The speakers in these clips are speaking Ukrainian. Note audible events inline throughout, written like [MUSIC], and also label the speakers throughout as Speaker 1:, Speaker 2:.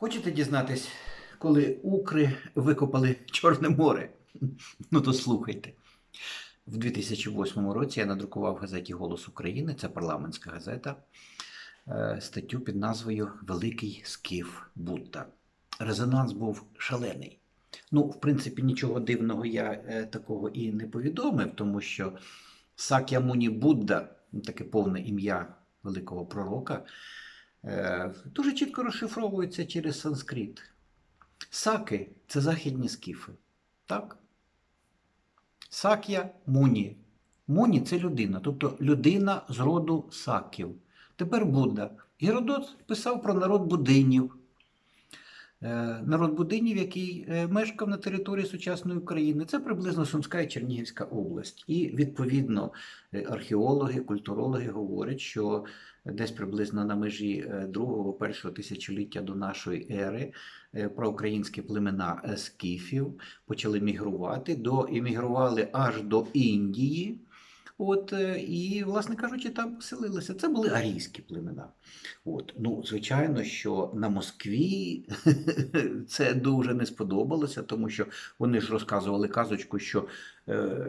Speaker 1: Хочете дізнатись, коли Укри викопали Чорне море? [LAUGHS] Ну то слухайте. В 2008 році я надрукував в газеті Голос України, це парламентська газета, е, статтю під назвою Великий Скіф Будда. Резонанс був шалений. Ну, в принципі, нічого дивного я е, такого і не повідомив, тому що Сакямуні Будда, таке повне ім'я великого пророка, дуже чітко розшифровується через санскрит. Саки це західні скіфи. Так? Сак'я Муні. Муні це людина, тобто людина з роду саків. Тепер Будда. Геродот писав про народ будинів. Е, Народ будинів, який е, мешкав на території сучасної України, це приблизно Сумська і Чернігівська область. І відповідно е, археологи, культурологи говорять, що десь приблизно на межі другого першого тисячоліття до нашої ери проукраїнські племена скіфів почали мігрувати, до іммігрували аж до Індії. От, е, і, власне кажучи, там поселилися. Це були арійські племена. От, ну, звичайно, що на Москві [LAUGHS] це дуже не сподобалося, тому що вони ж розказували казочку, що е,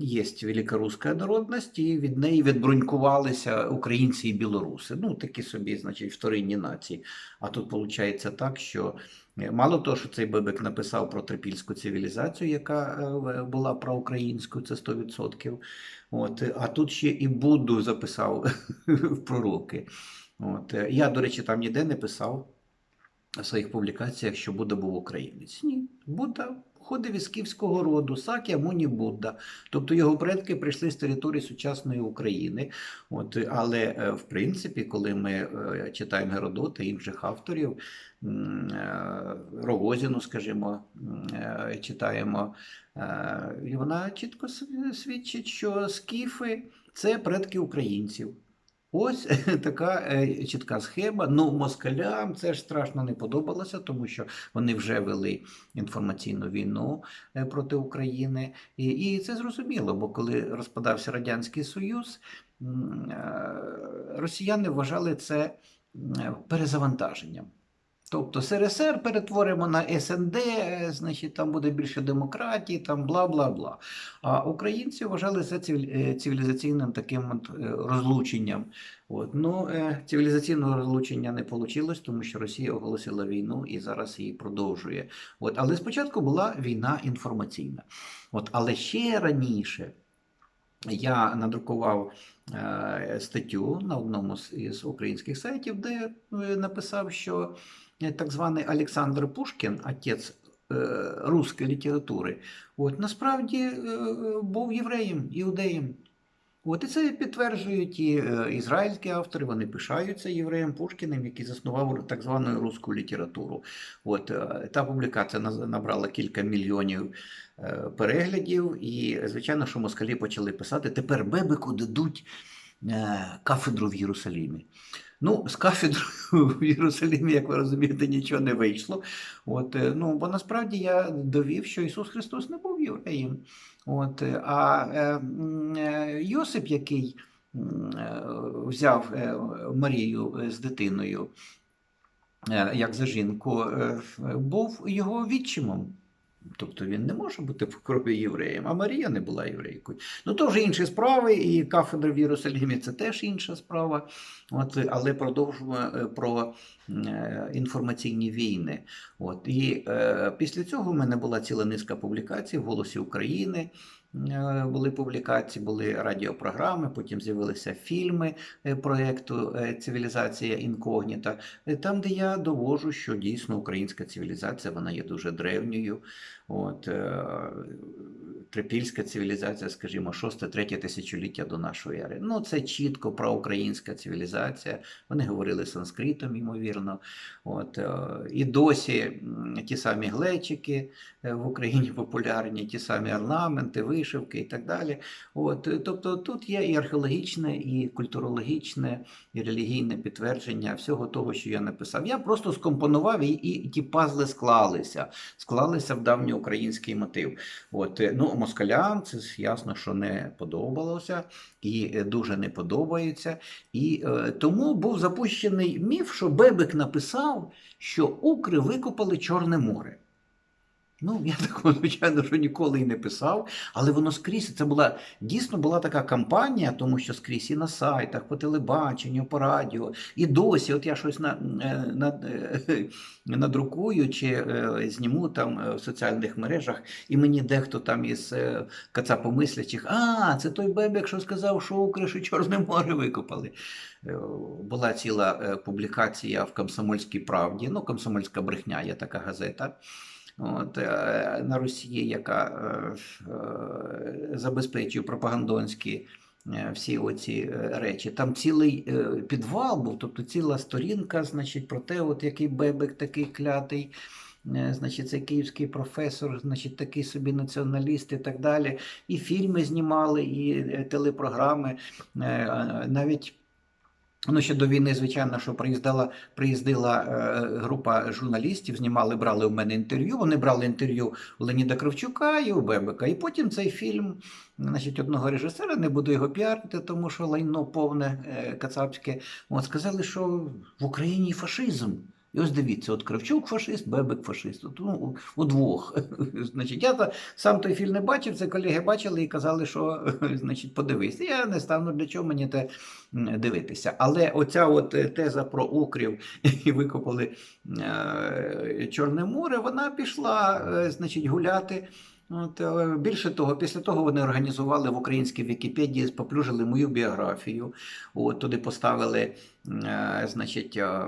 Speaker 1: є велика руська народність, і від неї відбрунькувалися українці і білоруси. Ну, такі собі, значить, вторинні нації. А тут виходить так, що мало того, що цей Бебек написав про трипільську цивілізацію, яка е, була проукраїнською, це 100%. От, а тут ще і Будду записав [LAUGHS] в пророки. От, е, я, до речі, там ніде не писав в своїх публікаціях, що Будда був українець. Ні, Будда ходив із скіфського роду, Сакя Муні Будда. Тобто його предки прийшли з території сучасної України. От, але, е, в принципі, коли ми е, читаємо Геродота і інших авторів, е, Рогозіну, скажімо, читаємо, і вона чітко свідчить, що скіфи це предки українців. Ось [LAUGHS] така е, чітка схема. Ну, москалям це ж страшно не подобалося, тому що вони вже вели інформаційну війну е, проти України. І, і це зрозуміло, бо коли розпадався Радянський Союз, е, росіяни вважали це перезавантаженням. Тобто СРСР перетворимо на СНД, е, значить там буде більше демократії, там бла бла бла. А українці вважали це е, цивілізаційним таким е, розлученням. От. Ну, цивілізаційного розлучення не вийшло, тому що Росія оголосила війну і зараз її продовжує. От. Але спочатку була війна інформаційна. От. Але ще раніше я надрукував статтю на одному з українських сайтів, де написав, що так званий Олександр Пушкін, отець е, руської літератури, от, насправді е, був євреєм, іудеєм. От і це підтверджують і ізраїльські автори, вони пишаються євреєм Пушкіним, який заснував так звану руську літературу. От та публікація набрала кілька мільйонів переглядів, і звичайно, що москалі почали писати: тепер Бебеку дадуть кафедру в Єрусалімі. Ну, з кафедрою [LAUGHS] в Єрусалімі, як ви розумієте, нічого не вийшло. От, е, ну, бо насправді я довів, що Ісус Христос не був євреєм. От, е, а е, е, Йосип, який е, взяв Марію з дитиною як за жінку, був його відчимом. Тобто він не може бути в крові євреєм, а Марія не була єврейкою. Ну то вже інші справи, і кафедра в Єрусалімі це теж інша справа. От, але продовжуємо е, про е, інформаційні війни. От, і е, після цього в мене була ціла низка публікацій в Голосі України. Е, Були публікації, були радіопрограми, потім з'явилися фільми е, проєкту е, Цивілізація інкогніта, там, де я довожу, що дійсно українська цивілізація вона є дуже древньою. От, трипільська цивілізація, скажімо, 6-3 тисячоліття до нашої ери. Ну, це чітко проукраїнська цивілізація. Вони говорили санскритом, ймовірно. От, е, і досі ті самі глечики е, в Україні популярні, ті самі орнаменти, вишивки і так далі. От, е, тобто тут є і археологічне, і культурологічне, і релігійне підтвердження всього того, що я написав. Я просто скомпонував і, і ті пазли склалися, склалися в давньоукраїнський мотив. От, ну, москалям це ясно, що не подобалося і е, дуже не подобається. І е, тому був запущений міф, що Бебек написав, що Укри викопали Чорне море. Ну, я [LAUGHS] такого, звичайно, що ніколи і не писав, але воно скрізь. Це була дійсно була така кампанія, тому що скрізь і на сайтах, по телебаченню, по радіо. І досі, от я щось на, е, на, е, [LAUGHS] надрукую чи е, зніму там в соціальних мережах, і мені дехто там із кацапомислячих, а, це той бебек, що сказав, що Укриш Чорне море викопали. Була ціла публікація в Комсомольській правді, ну, Комсомольська брехня, є така газета. От, е, на Росії, яка е, е, забезпечує пропагандонські всі оці речі. Там цілий підвал був, тобто ціла сторінка, значить, про те, от який бебек такий клятий. Значить, це київський професор, значить, такий собі націоналіст і так далі. І фільми знімали, і телепрограми. Навіть Ну, ще до війни, звичайно, що приїздила, приїздила е, група журналістів, знімали, брали у мене інтерв'ю. Вони брали інтерв'ю у Леоніда Кравчука і у Бебека. І потім цей фільм, значить, одного режисера, не буду його піарити, тому що лайно повне е, кацапське. От сказали, що в Україні фашизм. І ось дивіться, от Кравчук фашист, Бебек фашист. От, ну, удвох. [LAUGHS] Значить, я та, сам той фільм не бачив, це колеги бачили і казали, що [LAUGHS] значить, подивись. Я не стану для чого мені те дивитися. Але оця от е, теза про укрів, [LAUGHS] які викопали е, Чорне море, вона пішла е, значить, гуляти. От, е, більше того, після того вони організували в українській Вікіпедії, споплюжили мою біографію. От, туди поставили, значить, е,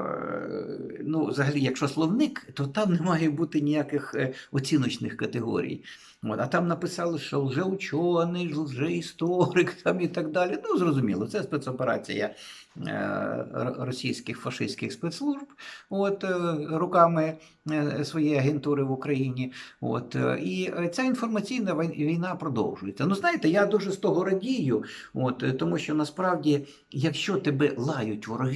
Speaker 1: ну, взагалі, якщо словник, то там не має бути ніяких е, оціночних категорій. От, а там написали, що вже учений, вже історик там і так далі. Ну, зрозуміло, це спецоперація е, російських фашистських спецслужб от, е, руками е, своєї агентури в Україні. От, е, і е, ця інформаційна війна продовжується. Ну, знаєте, я дуже з того радію, от, е, тому що насправді, якщо тебе лають вороги,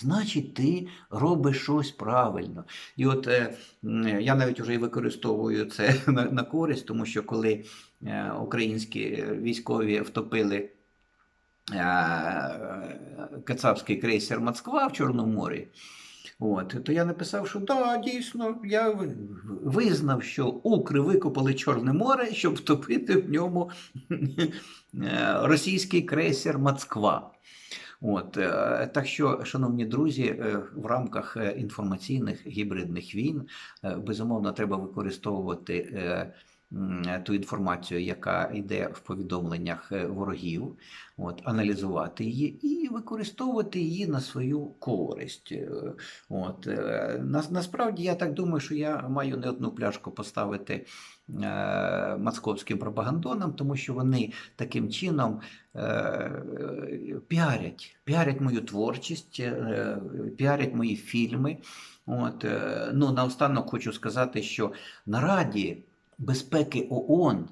Speaker 1: Значить, ти робиш щось правильно. І от е, я навіть вже і використовую це [LAUGHS] на, користь, тому що коли е, українські військові втопили е, кацапський крейсер Москва в Чорному морі, От, то я написав, що да, дійсно, я визнав, що Укри викопали Чорне море, щоб втопити в ньому [LAUGHS] російський крейсер Москва. От, е, так що, шановні друзі, е, в рамках е, інформаційних гібридних війн безумовно треба використовувати ту інформацію, яка йде в повідомленнях е, ворогів, от, аналізувати її і використовувати її на свою користь. Е, От, е, нас, насправді я так думаю, що я маю не одну пляшку поставити е, московським пропагандонам, тому що вони таким чином е, піарять, піарять мою творчість, е, піарять мої фільми. От, е, ну, наостанок хочу сказати, що на Раді безпеки ООН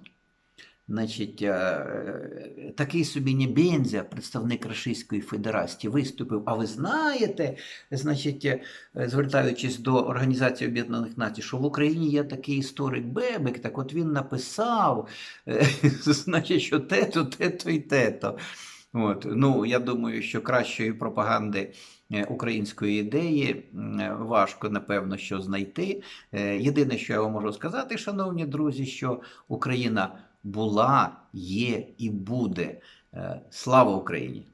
Speaker 1: Значить, е, такий собі Небензя, представник Російської Федерації, виступив. А ви знаєте, значить, е, звертаючись до Організації Об'єднаних Націй, що в Україні є такий історик Бебек, так от він написав, е, [LAUGHS] значить, що те-то, те-то і те-то. От. Ну, я думаю, що кращої пропаганди е, української ідеї е, важко, напевно, що знайти. Е, Єдине, що я вам можу сказати, шановні друзі, що Україна була, є і буде. Слава Україні!